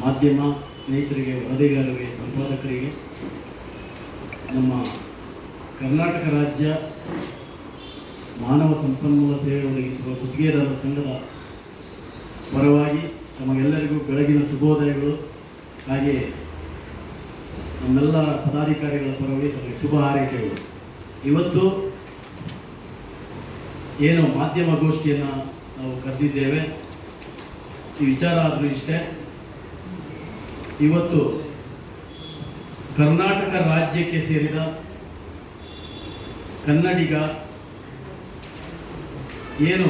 ಮಾಧ್ಯಮ ಸ್ನೇಹಿತರಿಗೆ, ವರದಿಗಾರರಿಗೆ, ಸಂಪಾದಕರಿಗೆ, ನಮ್ಮ ಕರ್ನಾಟಕ ರಾಜ್ಯ ಮಾನವ ಸಂಪನ್ಮೂಲ ಸೇವೆ ಒದಗಿಸುವ ಗುತ್ತಿಗೆದಾರರ ಸಂಘದ ಪರವಾಗಿ ತಮಗೆಲ್ಲರಿಗೂ ಬೆಳಗಿನ ಶುಭೋದಯಗಳು. ಹಾಗೆ ನಮ್ಮೆಲ್ಲರ ಪದಾಧಿಕಾರಿಗಳ ಪರವಾಗಿ ತಮಗೆ ಶುಭ ಹಾರೈಕೆಗಳು. ಇವತ್ತು ಏನು ಮಾಧ್ಯಮ ಗೋಷ್ಠಿಯನ್ನು ನಾವು ಕರೆದಿದ್ದೇವೆ. ಈ ವಿಚಾರ ಆದರೂ ಇಷ್ಟೇ. ಇವತ್ತು ಕರ್ನಾಟಕ ರಾಜ್ಯಕ್ಕೆ ಸೇರಿದ ಕನ್ನಡಿಗ ಏನು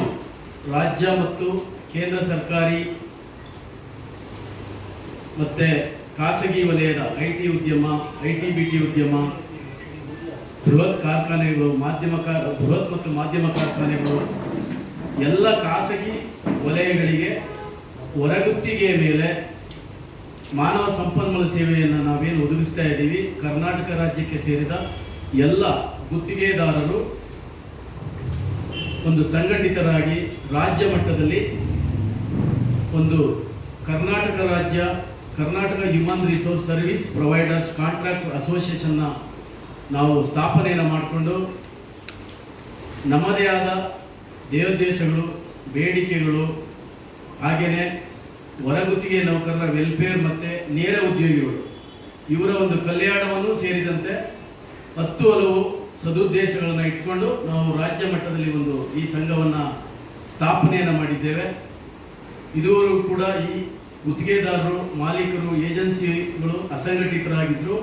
ರಾಜ್ಯ ಮತ್ತು ಕೇಂದ್ರ ಸರ್ಕಾರಿ ಮತ್ತೆ ಖಾಸಗಿ ವಲಯದ ಐ ಟಿ ಉದ್ಯಮ, ಐ ಟಿ, ಬಿ ಟಿ ಉದ್ಯಮ, ಬೃಹತ್ ಕಾರ್ಖಾನೆಗಳು, ಮಾಧ್ಯಮ ಬೃಹತ್ ಮತ್ತು ಮಾಧ್ಯಮ ಕಾರ್ಖಾನೆಗಳು, ಎಲ್ಲ ಖಾಸಗಿ ವಲಯಗಳಿಗೆ ಹೊರಗುತ್ತಿಗೆಯ ಮೇಲೆ ಮಾನವ ಸಂಪನ್ಮೂಲ ಸೇವೆಯನ್ನು ನಾವೇನು ಒದಗಿಸ್ತಾ ಇದ್ದೀವಿ, ಕರ್ನಾಟಕ ರಾಜ್ಯಕ್ಕೆ ಸೇರಿದ ಎಲ್ಲ ಗುತ್ತಿಗೆದಾರರು ಒಂದು ಸಂಘಟಿತರಾಗಿ ರಾಜ್ಯ ಮಟ್ಟದಲ್ಲಿ ಒಂದು ಕರ್ನಾಟಕ ರಾಜ್ಯ, Karnataka human resource service providers contract ಅಸೋಸಿಯೇಷನ್ನ ನಾವು ಸ್ಥಾಪನೆಯನ್ನು ಮಾಡಿಕೊಂಡು ನಮ್ಮದೇ ಆದ ದೇವೋದ್ದೇಶಗಳು, ಬೇಡಿಕೆಗಳು, ಹಾಗೆಯೇ ಹೊರಗುತ್ತಿಗೆ ನೌಕರರ ವೆಲ್ಫೇರ್ ಮತ್ತು ನೇರ ಉದ್ಯೋಗಿಗಳು. ಇವರ ಒಂದು ಕಲ್ಯಾಣವನ್ನು ಸೇರಿದಂತೆ ಹತ್ತು ಹಲವು ಸದುದ್ದೇಶಗಳನ್ನು ಇಟ್ಕೊಂಡು ನಾವು ರಾಜ್ಯ ಮಟ್ಟದಲ್ಲಿ ಒಂದು ಈ ಸಂಘವನ್ನು ಸ್ಥಾಪನೆಯನ್ನು ಮಾಡಿದ್ದೇವೆ. ಇದುವರೆಗೂ ಕೂಡ ಈ ಗುತ್ತಿಗೆದಾರರು, ಮಾಲೀಕರು, ಏಜೆನ್ಸಿಗಳು ಅಸಂಘಟಿತರಾಗಿದ್ದರು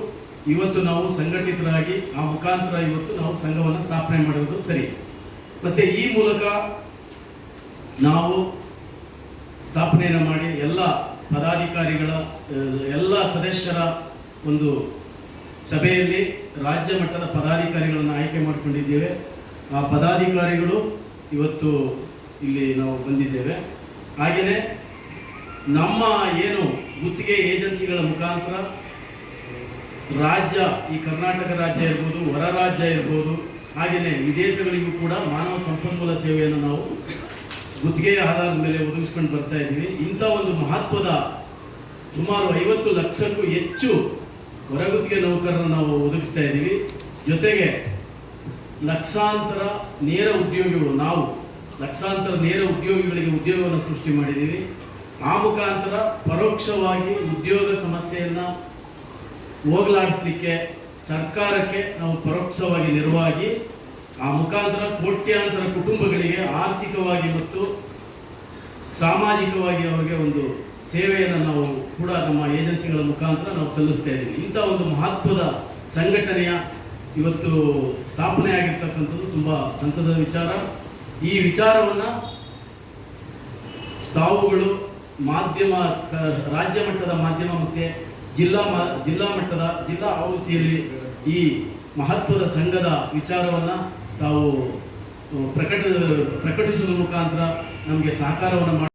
ಇವತ್ತು ನಾವು ಸಂಘಟಿತರಾಗಿ, ಆ ಮುಖಾಂತರ ಇವತ್ತು ನಾವು ಸಂಘವನ್ನು ಸ್ಥಾಪನೆ ಮಾಡಿರೋದು ಸರಿ. ಮತ್ತೆ ಈ ಮೂಲಕ ನಾವು ಸ್ಥಾಪನೆಯನ್ನು ಮಾಡಿ ಎಲ್ಲ ಪದಾಧಿಕಾರಿಗಳ ಎಲ್ಲ ಸದಸ್ಯರ ಒಂದು ಸಭೆಯಲ್ಲಿ ರಾಜ್ಯ ಮಟ್ಟದ ಪದಾಧಿಕಾರಿಗಳನ್ನು ಆಯ್ಕೆ ಮಾಡಿಕೊಂಡಿದ್ದೇವೆ. ಆ ಪದಾಧಿಕಾರಿಗಳು ಇವತ್ತು ಇಲ್ಲಿ ನಾವು ಬಂದಿದ್ದೇವೆ. ಹಾಗೆಯೇ ನಮ್ಮ ಏನು ಗುತ್ತಿಗೆ ಏಜೆನ್ಸಿಗಳ ಮುಖಾಂತರ ರಾಜ್ಯ, ಈ ಕರ್ನಾಟಕ ರಾಜ್ಯ ಇರ್ಬೋದು, ಹೊರ ರಾಜ್ಯ ಇರ್ಬೋದು ಹಾಗೆಯೇ ವಿದೇಶಗಳಿಗೂ ಕೂಡ ಮಾನವ ಸಂಪನ್ಮೂಲ ಸೇವೆಯನ್ನು ನಾವು ಗುತ್ತಿಗೆಯ ಆಧಾರದ ಮೇಲೆ ಒದಗಿಸ್ಕೊಂಡು ಬರ್ತಾ ಇದ್ದೀವಿ. ಇಂಥ ಒಂದು ಮಹತ್ವದ ಸುಮಾರು ಐವತ್ತು ಲಕ್ಷಕ್ಕೂ ಹೆಚ್ಚು ಹೊರಗುತ್ತಿಗೆ ನೌಕರರನ್ನು ನಾವು ಒದಗಿಸ್ತಾ ಇದ್ದೀವಿ. ಜೊತೆಗೆ ಲಕ್ಷಾಂತರ ನೇರ ಉದ್ಯೋಗಿಗಳು, ನಾವು ಲಕ್ಷಾಂತರ ನೇರ ಉದ್ಯೋಗಿಗಳಿಗೆ ಉದ್ಯೋಗವನ್ನು ಸೃಷ್ಟಿ ಮಾಡಿದ್ದೀವಿ. ಆ ಮುಖಾಂತರ ಪರೋಕ್ಷವಾಗಿ ಉದ್ಯೋಗ ಸಮಸ್ಯೆಯನ್ನು ಹೋಗಲಾಡಿಸ್ಲಿಕ್ಕೆ ಸರ್ಕಾರಕ್ಕೆ ನಾವು ಪರೋಕ್ಷವಾಗಿ ನೆರವಾಗಿ ಆ ಮುಖಾಂತರ ಕೋಟ್ಯಾಂತರ ಕುಟುಂಬಗಳಿಗೆ ಆರ್ಥಿಕವಾಗಿ ಮತ್ತು ಸಾಮಾಜಿಕವಾಗಿ ಅವರಿಗೆ ಒಂದು ಸೇವೆಯನ್ನು ನಾವು ಕೂಡ ನಮ್ಮ ಏಜೆನ್ಸಿಗಳ ಮುಖಾಂತರ ನಾವು ಸಲ್ಲಿಸ್ತಾ ಇದ್ದೀವಿ. ಇಂಥ ಒಂದು ಮಹತ್ವದ ಸಂಘಟನೆಯ ಇವತ್ತು ಸ್ಥಾಪನೆ ಆಗಿರ್ತಕ್ಕಂಥದ್ದು ತುಂಬ ಸಂತದ ವಿಚಾರ. ಈ ವಿಚಾರವನ್ನು ತಾವುಗಳು ಮಾಧ್ಯಮ ರಾಜ್ಯ ಮಟ್ಟದ ಮಾಧ್ಯಮ ಮತ್ತು ಜಿಲ್ಲಾ ಮ, ಜಿಲ್ಲಾ ಮಟ್ಟದ, ಜಿಲ್ಲಾ ಆವೃತ್ತಿಯಲ್ಲಿ ಈ ಮಹತ್ವದ ಸಂಘದ ವಿಚಾರವನ್ನು ತಾವು ಪ್ರಕಟ ಪ್ರಕಟಿಸುವ ಮುಖಾಂತರ ನಮಗೆ ಸಹಕಾರವನ್ನು ಮಾಡಿ